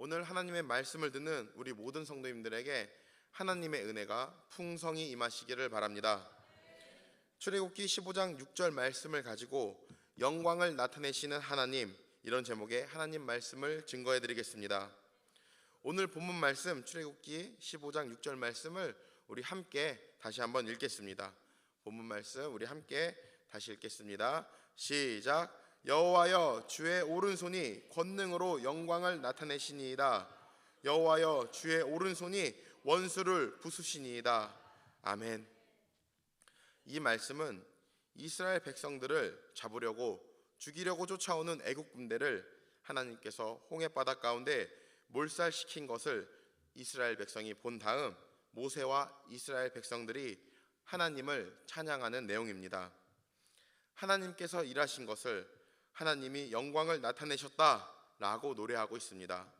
오늘 하나님의 말씀을 듣는 우리 모든 성도님들에게 하나님의 은혜가 풍성히 임하시기를 바랍니다. 출애굽기 15장 6절 말씀을 가지고 영광을 나타내시는 하나님 이런 제목의 하나님 말씀을 증거해 드리겠습니다. 오늘 본문 말씀 출애굽기 15장 6절 말씀을 우리 함께 다시 한번 읽겠습니다. 본문 말씀 우리 함께 다시 읽겠습니다. 시작. 여호와여 주의 오른손이 권능으로 영광을 나타내시니이다. 여호와여 주의 오른손이 원수를 부수시니이다. 아멘. 이 말씀은 이스라엘 백성들을 잡으려고 죽이려고 쫓아오는 애국 군대를 하나님께서 홍해 바다 가운데 몰살시킨 것을 이스라엘 백성이 본 다음 모세와 이스라엘 백성들이 하나님을 찬양하는 내용입니다. 하나님께서 일하신 것을 하나님이 영광을 나타내셨다라고 노래하고 있습니다.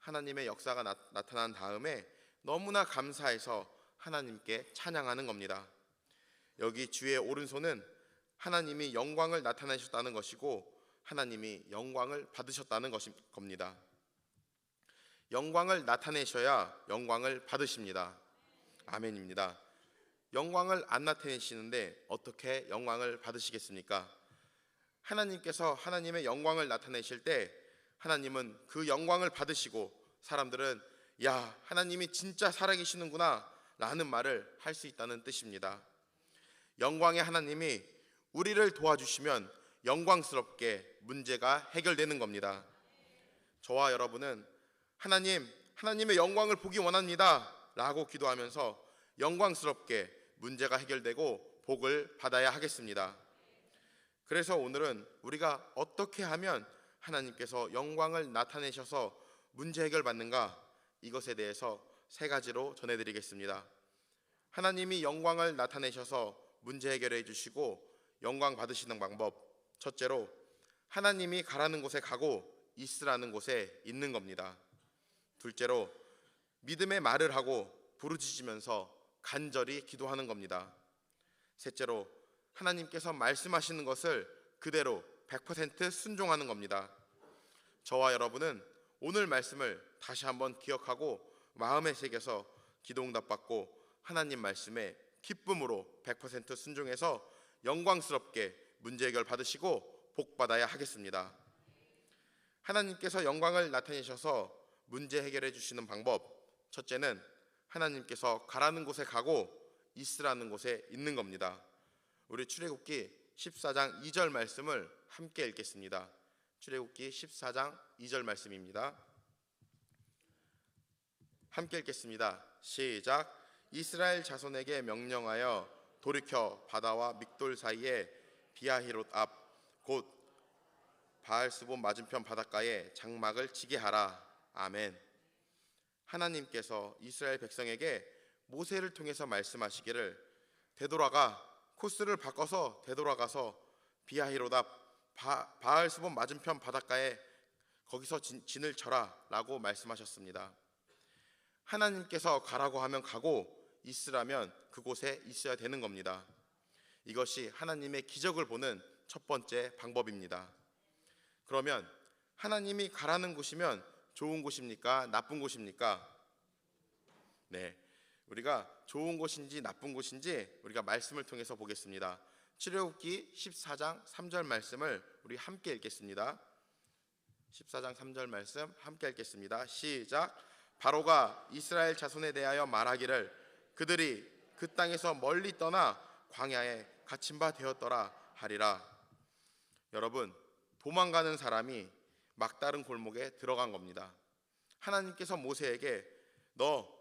하나님의 역사가 나, 타난 다음에 너무나 감사해서 하나님께 찬양하는 겁니다. 여기 주의 오른손은 하나님이 영광을 나타내셨다는 것이고 하나님이 영광을 받으셨다는 것이 겁니다. 영광을 나타내셔야 영광을 받으십니다. 아멘입니다. 영광을 안 나타내시는데 어떻게 영광을 받으시겠습니까? 하나님께서 하나님의 영광을 나타내실 때 하나님은 그 영광을 받으시고 사람들은 야, 하나님이 진짜 살아계시는구나 라는 말을 할 수 있다는 뜻입니다. 영광의 하나님이 우리를 도와주시면 영광스럽게 문제가 해결되는 겁니다. 저와 여러분은 하나님, 하나님의 영광을 보기 원합니다. 라고 기도하면서 영광스럽게 문제가 해결되고 복을 받아야 하겠습니다. 그래서 오늘은 우리가 어떻게 하면 하나님께서 영광을 나타내셔서 문제 해결받는가 이것에 대해서 세 가지로 전해드리겠습니다. 하나님이 영광을 나타내셔서 문제 해결해 주시고 영광 받으시는 방법. 첫째로 하나님이 가라는 곳에 가고 있으라는 곳에 있는 겁니다. 둘째로 믿음의 말을 하고 부르짖으면서 간절히 기도하는 겁니다. 셋째로 하나님께서 말씀하시는 것을 그대로 100% 순종하는 겁니다. 저와 여러분은 오늘 말씀을 다시 한번 기억하고 마음에 새겨서 기도응답 받고 하나님 말씀에 기쁨으로 100% 순종해서 영광스럽게 문제 해결 받으시고 복 받아야 하겠습니다. 하나님께서 영광을 나타내셔서 문제 해결해 주시는 방법. 첫째는 하나님께서 가라는 곳에 가고 있으라는 곳에 있는 겁니다. 우리 출애굽기 14장 2절 말씀을 함께 읽겠습니다. 출애굽기 14장 2절 말씀입니다. 함께 읽겠습니다. 시작. 이스라엘 자손에게 명령하여 돌이켜 바다와 믹돌 사이에 비아히롯 앞 곧 바알스본 맞은편 바닷가에 장막을 치게 하라. 아멘. 하나님께서 이스라엘 백성에게 모세를 통해서 말씀하시기를 되돌아가 코스를 바꿔서 되돌아가서 앞 바, 바알스본 맞은편 바닷가에 거기서 진, 진을 쳐라라고 말씀하셨습니다. 하나님께서 가라고 하면 가고 있으라면 그곳에 있어야 되는 겁니다. 이것이 하나님의 기적을 보는 첫 번째 방법입니다. 그러면 하나님이 가라는 곳이면 좋은 곳입니까? 나쁜 곳입니까? 네. 우리가 좋은 곳인지 나쁜 곳인지 우리가 말씀을 통해서 보겠습니다. 출애굽기 14장 3절 말씀을 우리 함께 읽겠습니다. 14장 3절 말씀 함께 읽겠습니다. 시작. 바로가 이스라엘 자손에 대하여 말하기를 그들이 그 땅에서 멀리 떠나 광야에 갇힌 바 되었더라 하리라. 여러분, 도망가는 사람이 막다른 골목에 들어간 겁니다. 하나님께서 모세에게 너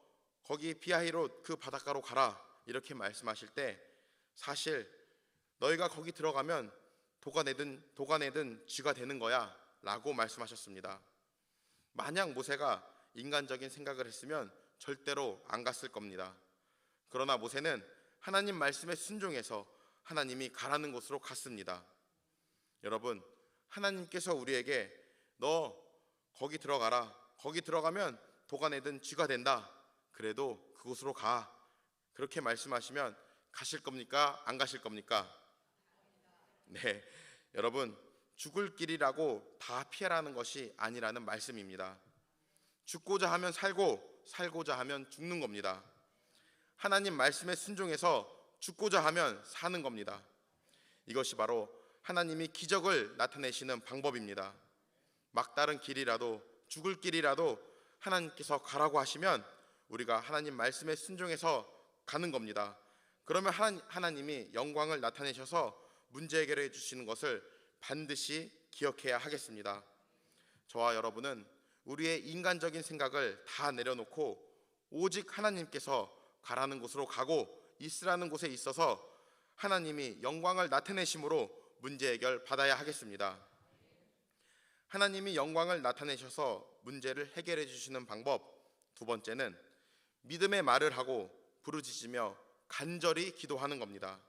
거기 비아히롯 그 바닷가로 가라 이렇게 말씀하실 때 사실 너희가 거기 들어가면 도가 내든 도가 내든 쥐가 되는 거야라고 말씀하셨습니다. 만약 모세가 인간적인 생각을 했으면 절대로 안 갔을 겁니다. 그러나 모세는 하나님 말씀에 순종해서 하나님이 가라는 곳으로 갔습니다. 여러분, 하나님께서 우리에게 너 거기 들어가라. 거기 들어가면 도가 내든 쥐가 된다. 그래도 그곳으로 가. 그렇게 말씀하시면 가실 겁니까? 안 가실 겁니까? 네. 여러분, 죽을 길이라고 다 피하라는 것이 아니라는 말씀입니다. 죽고자 하면 살고 살고자 하면 죽는 겁니다. 하나님 말씀에 순종해서 죽고자 하면 사는 겁니다. 이것이 바로 하나님이 기적을 나타내시는 방법입니다. 막다른 길이라도 죽을 길이라도 하나님께서 가라고 하시면 우리가 하나님 말씀에 순종해서 가는 겁니다. 그러면 하나- 하나님 이 영광을 나타내셔서 문제 해결해 주시는 것을 반드시 기억해야 하겠습니다. 저와 여러분은 우리의 인간적인 생각을 다 내려놓고 오직 하나님께서 가라는 곳으로 가고 있으라는 곳에 있어서 하나님이 영광을 나타내심으로 문제 해결 받아야 하겠습니다. 하나님이 영광을 나타내셔서 문제를 해결해 주시는 방법 두 번째는 믿음의 말을 하고 부르짖으며 간절히 기도하는 겁니다.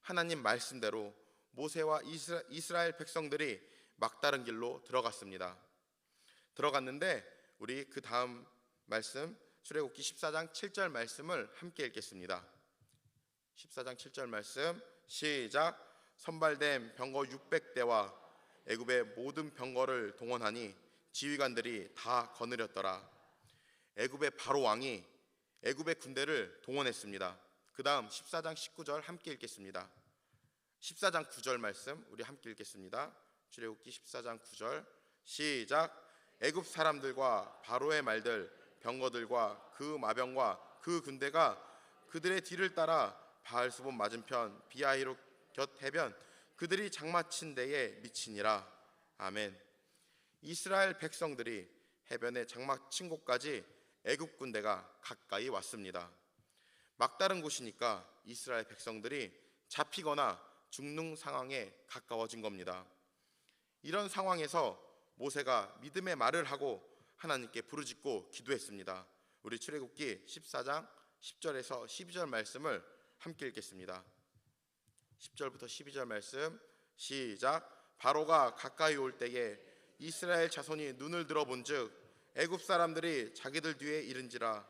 하나님 말씀대로 모세와 이스라- 이스라엘 백성들이 막다른 길로 들어갔습니다. 들어갔는데 우리 그 다음 말씀 출애굽기 14장 7절 말씀을 함께 읽겠습니다. 14장 7절 말씀 시작 선발된 병거 600대와 애굽의 모든 병거를 동원하니 지휘관들이 다 거느렸더라. 애굽의 바로 왕이 애굽의 군대를 동원했습니다. 그다음 14장 19절 함께 읽겠습니다. 14장 9절 말씀 우리 함께 읽겠습니다. 출애굽기 14장 9절 시작 애굽 사람들과 바로의 말들 병거들과 그 마병과 그 군대가 그들의 뒤를 따라 바알스본 맞은편 비아히로 곁 해변 그들이 장마친 데에 미치니라 아멘. 이스라엘 백성들이 해변에 장마친 곳까지 애굽 군대가 가까이 왔습니다. 막다른 곳이니까 이스라엘 백성들이 잡히거나 죽는 상황에 가까워진 겁니다. 이런 상황에서 모세가 믿음의 말을 하고 하나님께 부르짖고 기도했습니다. 우리 출애굽기 14장 10절에서 12절 말씀을 함께 읽겠습니다. 10절부터 12절 말씀 시작 바로가 가까이 올 때에 이스라엘 자손이 눈을 들어본즉 애굽 사람들이 자기들 뒤에 이른지라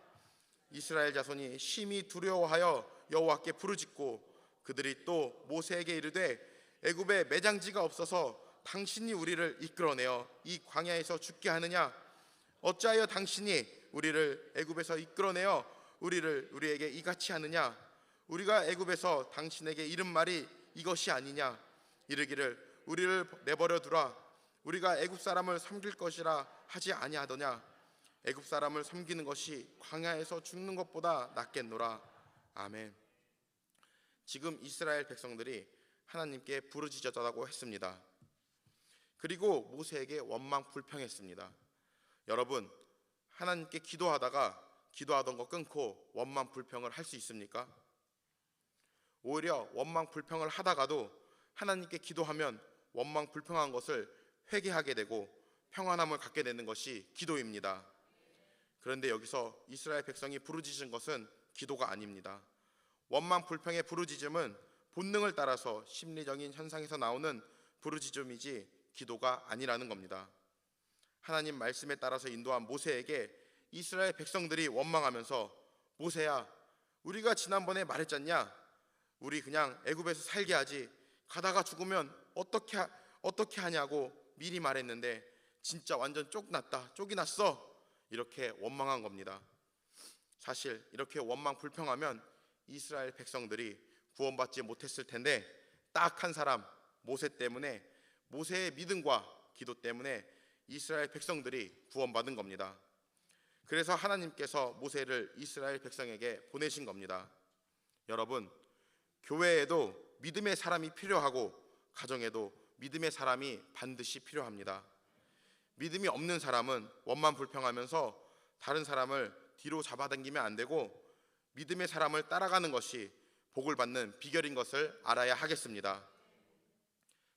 이스라엘 자손이 심히 두려워하여 여호와께 부르짖고 그들이 또 모세에게 이르되 애굽에 매장지가 없어서 당신이 우리를 이끌어내어 이 광야에서 죽게 하느냐? 어찌하여 당신이 우리를 애굽에서 이끌어내어 우리를 우리에게 이같이 하느냐? 우리가 애굽에서 당신에게 이른 말이 이것이 아니냐? 이르기를 우리를 내버려 두라. 우리가 애굽 사람을 섬길 것이라 하지 아니하더냐? 애굽 사람을 섬기는 것이 광야에서 죽는 것보다 낫겠노라. 아멘. 지금 이스라엘 백성들이 하나님께 부르짖었다고 했습니다. 그리고 모세에게 원망 불평했습니다. 여러분 하나님께 기도하다가 기도하던 거 끊고 원망 불평을 할 수 있습니까? 오히려 원망 불평을 하다가도 하나님께 기도하면 원망 불평한 것을 회개하게 되고 평안함을 갖게 되는 것이 기도입니다. 그런데 여기서 이스라엘 백성이 부르짖은 것은 기도가 아닙니다. 원망 불평의 부르짖음은 본능을 따라서 심리적인 현상에서 나오는 부르짖음이지 기도가 아니라는 겁니다. 하나님 말씀에 따라서 인도한 모세에게 이스라엘 백성들이 원망하면서 모세야 우리가 지난번에 말했잖냐 우리 그냥 애굽에서 살게 하지 가다가 죽으면 어떻게 하, 어떻게 하냐고 미리 말했는데 진짜 완전 쪽났다 쪽이 났어 이렇게 원망한 겁니다 사실 이렇게 원망 불평하면 이스라엘 백성들이 구원받지 못했을 텐데 딱 한 사람 모세 때문에 모세의 믿음과 기도 때문에 이스라엘 백성들이 구원받은 겁니다. 그래서 하나님께서 모세를 이스라엘 백성에게 보내신 겁니다. 여러분, 교회에도 믿음의 사람이 필요하고 가정에도 믿음의 사람이 반드시 필요합니다. 믿음이 없는 사람은 원만 불평하면서 다른 사람을 뒤로 잡아당기면 안 되고 믿음의 사람을 따라가는 것이 복을 받는 비결인 것을 알아야 하겠습니다.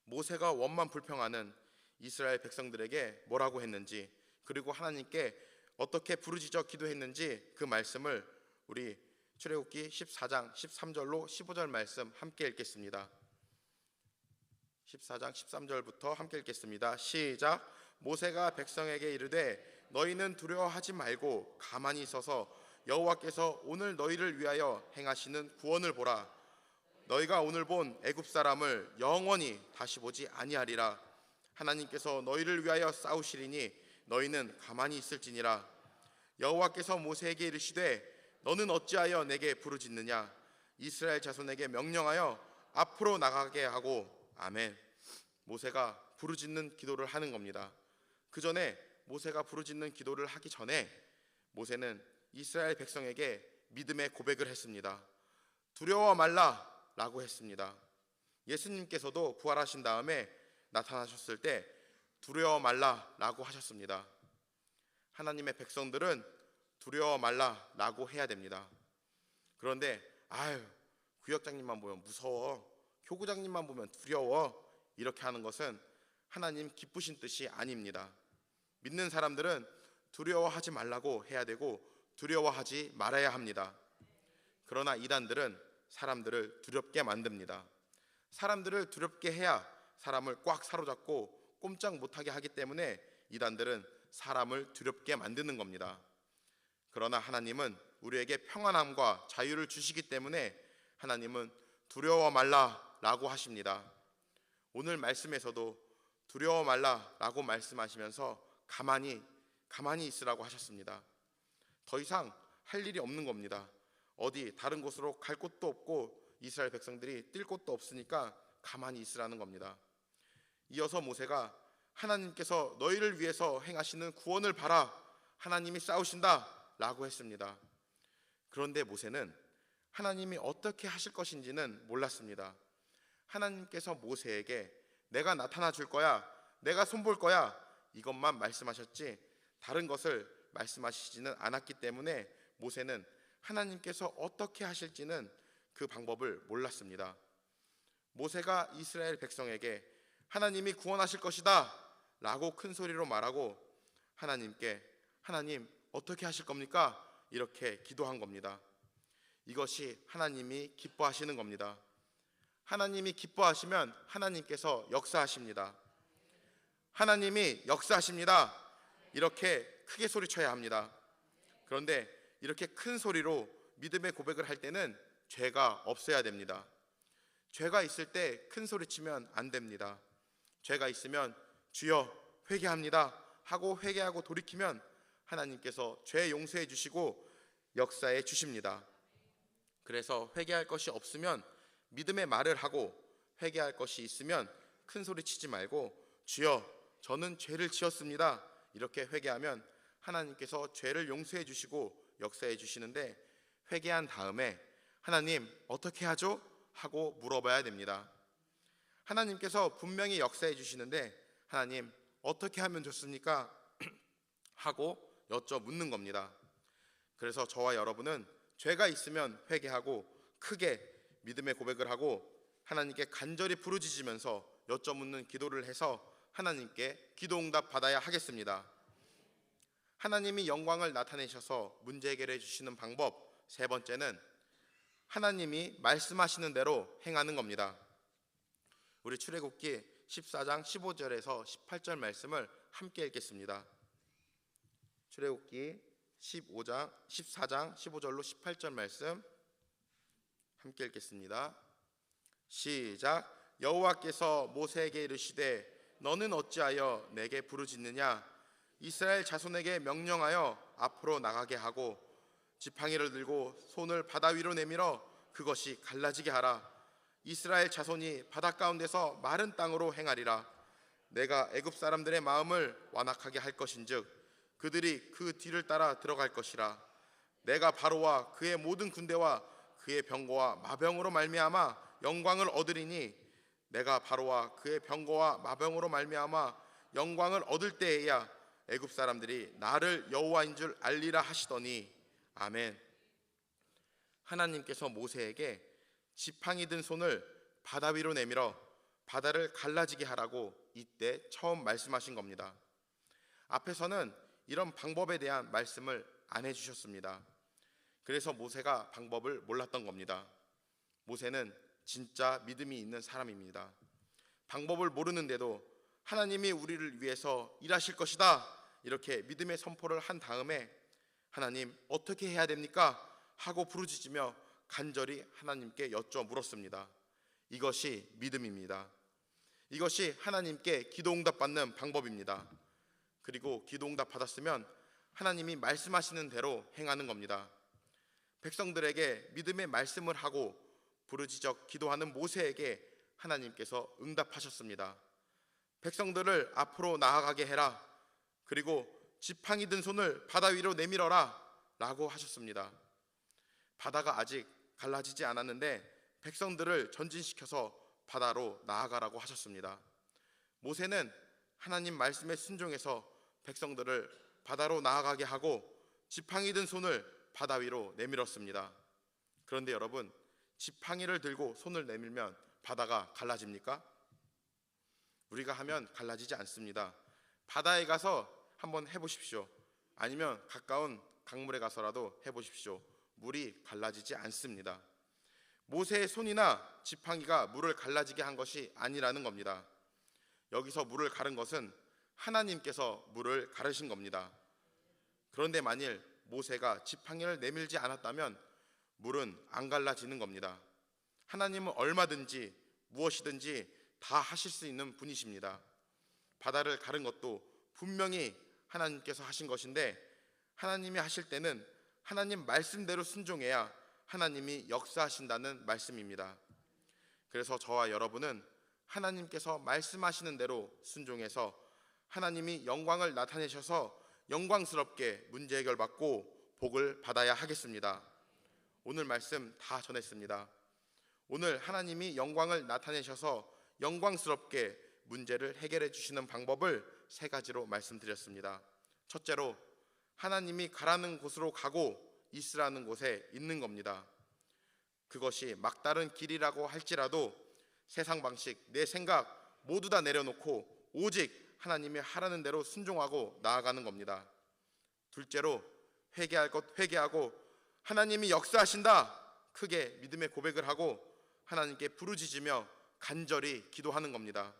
모세가 원만 불평하는 이스라엘 백성들에게 뭐라고 했는지 그리고 하나님께 어떻게 부르짖어 기도했는지 그 말씀을 우리 출애굽기 14장 13절로 15절 말씀 함께 읽겠습니다. 14장 13절부터 함께 읽겠습니다. 시작. 모세가 백성에게 이르되 너희는 두려워하지 말고 가만히 있어서 여호와께서 오늘 너희를 위하여 행하시는 구원을 보라. 너희가 오늘 본 애굽 사람을 영원히 다시 보지 아니하리라. 하나님께서 너희를 위하여 싸우시리니 너희는 가만히 있을지니라 여호와께서 모세에게 이르시되 너는 어찌하여 내게 부르짖느냐 이스라엘 자손에게 명령하여 앞으로 나가게 하고 아멘 모세가 부르짖는 기도를 하는 겁니다 그 전에 모세가 부르짖는 기도를 하기 전에 모세는 이스라엘 백성에게 믿음의 고백을 했습니다 두려워 말라라고 했습니다 예수님께서도 부활하신 다음에 나타나셨을 때 두려워 말라라고 하셨습니다. 하나님의 백성들은 두려워 말라라고 해야 됩니다. 그런데 아유 구역장님만 보면 무서워, 교구장님만 보면 두려워 이렇게 하는 것은 하나님 기쁘신 뜻이 아닙니다. 믿는 사람들은 두려워하지 말라고 해야 되고 두려워하지 말아야 합니다. 그러나 이단들은 사람들을 두렵게 만듭니다. 사람들을 두렵게 해야 사람을 꽉 사로잡고 꼼짝 못하게 하기 때문에 이단들은 사람을 두렵게 만드는 겁니다. 그러나 하나님은 우리에게 평안함과 자유를 주시기 때문에 하나님은 두려워 말라라고 하십니다. 오늘 말씀에서도 두려워 말라라고 말씀하시면서 가만히 가만히 있으라고 하셨습니다. 더 이상 할 일이 없는 겁니다. 어디 다른 곳으로 갈 곳도 없고 이스라엘 백성들이 뛸 곳도 없으니까 가만히 있으라는 겁니다. 이어서 모세가 하나님께서 너희를 위해서 행하시는 구원을 봐라. 하나님이 싸우신다라고 했습니다. 그런데 모세는 하나님이 어떻게 하실 것인지는 몰랐습니다. 하나님께서 모세에게 내가 나타나 줄 거야. 내가 손볼 거야. 이것만 말씀하셨지 다른 것을 말씀하시지는 않았기 때문에 모세는 하나님께서 어떻게 하실지는 그 방법을 몰랐습니다. 모세가 이스라엘 백성에게 하나님이 구원하실 것이다 라고 큰 소리로 말하고 하나님께 하나님 어떻게 하실 겁니까? 이렇게 기도한 겁니다. 이것이 하나님이 기뻐하시는 겁니다. 하나님이 기뻐하시면 하나님께서 역사하십니다. 하나님이 역사하십니다. 이렇게 크게 소리쳐야 합니다. 그런데 이렇게 큰 소리로 믿음의 고백을 할 때는 죄가 없어야 됩니다. 죄가 있을 때 큰 소리 치면 안 됩니다. 죄가 있으면 주여 회개합니다 하고 회개하고 돌이키면 하나님께서 죄 용서해 주시고 역사해 주십니다. 그래서 회개할 것이 없으면 믿음의 말을 하고 회개할 것이 있으면 큰 소리 치지 말고 주여 저는 죄를 지었습니다. 이렇게 회개하면 하나님께서 죄를 용서해 주시고 역사해 주시는데 회개한 다음에 하나님 어떻게 하죠? 하고 물어봐야 됩니다. 하나님께서 분명히 역사해 주시는데 하나님 어떻게 하면 좋습니까? 하고 여쭤 묻는 겁니다. 그래서 저와 여러분은 죄가 있으면 회개하고 크게 믿음의 고백을 하고 하나님께 간절히 부르짖으면서 여쭤 묻는 기도를 해서 하나님께 기도 응답 받아야 하겠습니다. 하나님이 영광을 나타내셔서 문제 해결해 주시는 방법 세 번째는 하나님이 말씀하시는 대로 행하는 겁니다. 우리 출애굽기 14장 15절에서 18절 말씀을 함께 읽겠습니다. 출애굽기 15장 14장 15절로 18절 말씀 함께 읽겠습니다. 시작 여호와께서 모세에게 이르시되 너는 어찌하여 내게 부르짖느냐? 이스라엘 자손에게 명령하여 앞으로 나가게 하고 지팡이를 들고 손을 바다 위로 내밀어 그것이 갈라지게 하라. 이스라엘 자손이 바다 가운데서 마른 땅으로 행하리라. 내가 애굽 사람들의 마음을 완악하게 할 것인즉 그들이 그 뒤를 따라 들어갈 것이라. 내가 바로와 그의 모든 군대와 그의 병거와 마병으로 말미암아 영광을 얻으리니 내가 바로와 그의 병거와 마병으로 말미암아 영광을 얻을 때에야 애굽 사람들이 나를 여호와인 줄 알리라 하시더니 아멘. 하나님께서 모세에게 지팡이 든 손을 바다 위로 내밀어 바다를 갈라지게 하라고 이때 처음 말씀하신 겁니다. 앞에서는 이런 방법에 대한 말씀을 안 해주셨습니다. 그래서 모세가 방법을 몰랐던 겁니다. 모세는 진짜 믿음이 있는 사람입니다. 방법을 모르는데도 하나님이 우리를 위해서 일하실 것이다. 이렇게 믿음의 선포를 한 다음에 하나님 어떻게 해야 됩니까? 하고 부르짖으며 간절히 하나님께 여쭤 물었습니다. 이것이 믿음입니다. 이것이 하나님께 기도 응답 받는 방법입니다. 그리고 기도 응답 받았으면 하나님이 말씀하시는 대로 행하는 겁니다. 백성들에게 믿음의 말씀을 하고 부르짖어 기도하는 모세에게 하나님께서 응답하셨습니다. 백성들을 앞으로 나아가게 해라. 그리고 지팡이 든 손을 바다 위로 내밀어라. 라고 하셨습니다. 바다가 아직 갈라지지 않았는데 백성들을 전진시켜서 바다로 나아가라고 하셨습니다. 모세는 하나님 말씀에 순종해서 백성들을 바다로 나아가게 하고 지팡이 든 손을 바다 위로 내밀었습니다. 그런데 여러분, 지팡이를 들고 손을 내밀면 바다가 갈라집니까? 우리가 하면 갈라지지 않습니다. 바다에 가서 한번 해보십시오. 아니면 가까운 강물에 가서라도 해보십시오. 물이 갈라지지 않습니다. 모세의 손이나 지팡이가 물을 갈라지게 한 것이 아니라는 겁니다. 여기서 물을 가른 것은 하나님께서 물을 가르신 겁니다. 그런데 만일 모세가 지팡이를 내밀지 않았다면 물은 안 갈라지는 겁니다. 하나님은 얼마든지 무엇이든지 다 하실 수 있는 분이십니다. 바다를 가른 것도 분명히 하나님께서 하신 것인데 하나님이 하실 때는 하나님 말씀대로 순종해야 하나님이 역사하신다는 말씀입니다. 그래서 저와 여러분은 하나님께서 말씀하시는 대로 순종해서 하나님이 영광을 나타내셔서 영광스럽게 문제 해결받고 복을 받아야 하겠습니다. 오늘 말씀 다 전했습니다. 오늘 하나님이 영광을 나타내셔서 영광스럽게 문제를 해결해 주시는 방법을 세 가지로 말씀드렸습니다. 첫째로 하나님이 가라는 곳으로 가고 있으라는 곳에 있는 겁니다. 그것이 막다른 길이라고 할지라도 세상 방식, 내 생각 모두 다 내려놓고 오직 하나님이 하라는 대로 순종하고 나아가는 겁니다. 둘째로 회개할 것 회개하고 하나님이 역사하신다 크게 믿음의 고백을 하고 하나님께 부르짖으며 간절히 기도하는 겁니다.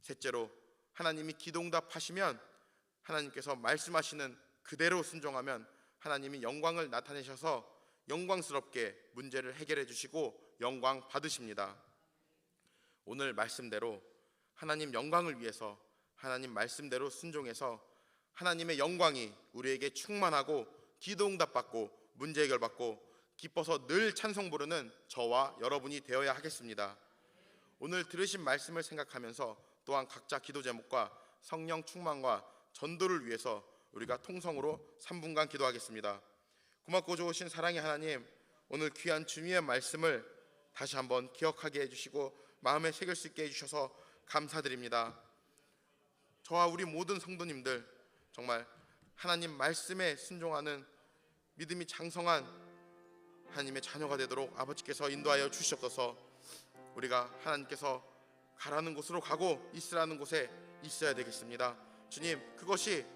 셋째로 하나님이 기도응답하시면 하나님께서 말씀하시는 그대로 순종하면 하나님이 영광을 나타내셔서 영광스럽게 문제를 해결해 주시고 영광 받으십니다. 오늘 말씀대로 하나님 영광을 위해서 하나님 말씀대로 순종해서 하나님의 영광이 우리에게 충만하고 기도응답 받고 문제 해결 받고 기뻐서 늘 찬송 부르는 저와 여러분이 되어야 하겠습니다. 오늘 들으신 말씀을 생각하면서 또한 각자 기도 제목과 성령 충만과 전도를 위해서 우리가 통성으로 3분간 기도하겠습니다. 고맙고 좋으신 사랑의 하나님, 오늘 귀한 주님의 말씀을 다시 한번 기억하게 해주시고 마음에 새길 수 있게 해주셔서 감사드립니다. 저와 우리 모든 성도님들 정말 하나님 말씀에 순종하는 믿음이 장성한 하나님의 자녀가 되도록 아버지께서 인도하여 주시옵소서. 우리가 하나님께서 가라는 곳으로 가고 있으라는 곳에 있어야 되겠습니다. 주님, 그것이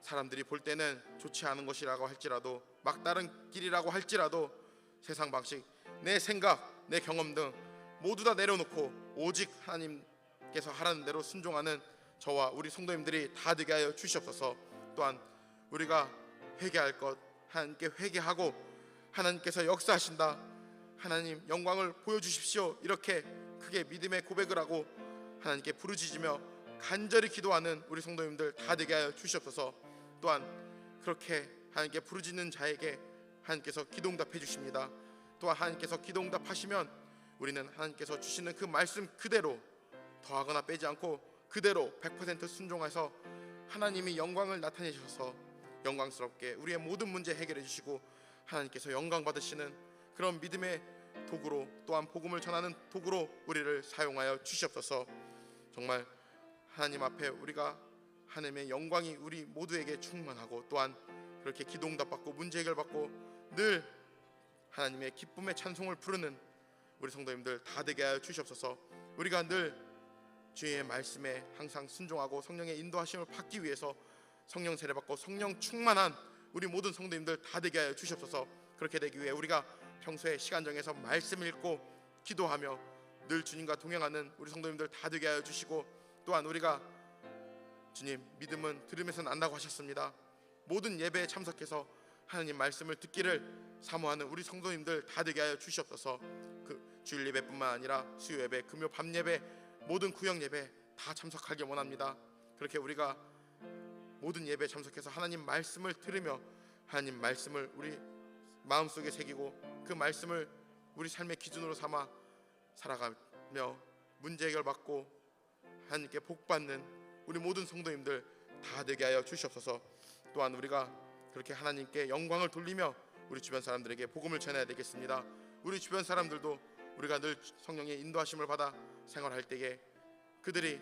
사람들이 볼 때는 좋지 않은 것이라고 할지라도 막다른 길이라고 할지라도 세상 방식, 내 생각, 내 경험 등 모두 다 내려놓고 오직 하나님께서 하라는 대로 순종하는 저와 우리 성도님들이 다 되게 하여 주시옵소서. 또한 우리가 회개할 것 하나님께 회개하고 하나님께서 역사하신다. 하나님 영광을 보여주십시오. 이렇게 크게 믿음의 고백을 하고 하나님께 부르짖으며 간절히 기도하는 우리 성도님들 다 되게 하여 주시옵소서. 또한 그렇게 하나님께 부르짖는 자에게 하나님께서 기도응답해 주십니다. 또한 하나님께서 기도응답하시면 우리는 하나님께서 주시는 그 말씀 그대로 더하거나 빼지 않고 그대로 100% 순종해서 하나님이 영광을 나타내셔서 영광스럽게 우리의 모든 문제 해결해 주시고 하나님께서 영광 받으시는 그런 믿음의 도구로 또한 복음을 전하는 도구로 우리를 사용하여 주시옵소서. 정말 하나님 앞에 우리가 하나님의 영광이 우리 모두에게 충만하고 또한 그렇게 기도응답 받고 문제 해결 받고 늘 하나님의 기쁨의 찬송을 부르는 우리 성도님들 다 되게 하여 주시옵소서. 우리가 늘 주의 말씀에 항상 순종하고 성령의 인도하심을 받기 위해서 성령 세례 받고 성령 충만한 우리 모든 성도님들 다 되게 하여 주시옵소서. 그렇게 되기 위해 우리가 평소에 시간 정해서 말씀 읽고 기도하며 늘 주님과 동행하는 우리 성도님들 다 되게 하여 주시고 또한 우리가 주님 믿음은 들으면서 난다고 하셨습니다. 모든 예배에 참석해서 하나님 말씀을 듣기를 사모하는 우리 성도님들 다 되게 하여 주시옵소서. 그 주일 예배뿐만 아니라 수요 예배, 금요 밤 예배, 모든 구역 예배 다 참석하기 원합니다. 그렇게 우리가 모든 예배 참석해서 하나님 말씀을 들으며 하나님 말씀을 우리 마음속에 새기고 그 말씀을 우리 삶의 기준으로 삼아 살아가며 문제 해결받고 하나님께 복 받는 우리 모든 성도님들 다 되게 하여 주시옵소서. 또한 우리가 그렇게 하나님께 영광을 돌리며 우리 주변 사람들에게 복음을 전해야 되겠습니다. 우리 주변 사람들도 우리가 늘 성령의 인도하심을 받아 생활할 때에 그들이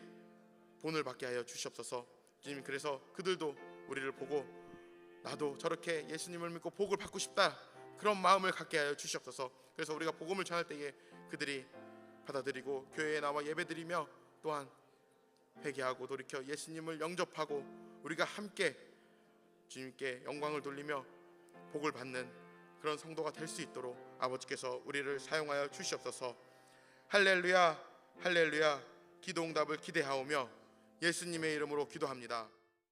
본을 받게 하여 주시옵소서. 주님 그래서 그들도 우리를 보고 나도 저렇게 예수님을 믿고 복을 받고 싶다 그런 마음을 갖게 하여 주시옵소서. 그래서 우리가 복음을 전할 때에 그들이 받아들이고 교회에 나와 예배드리며 또한 회개하고 돌이켜 예수님을 영접하고 우리가 함께 주님께 영광을 돌리며 복을 받는 그런 성도가 될 수 있도록 아버지께서 우리를 사용하여 주시옵소서. 할렐루야 할렐루야 기도 응답을 기대하오며 예수님의 이름으로 기도합니다.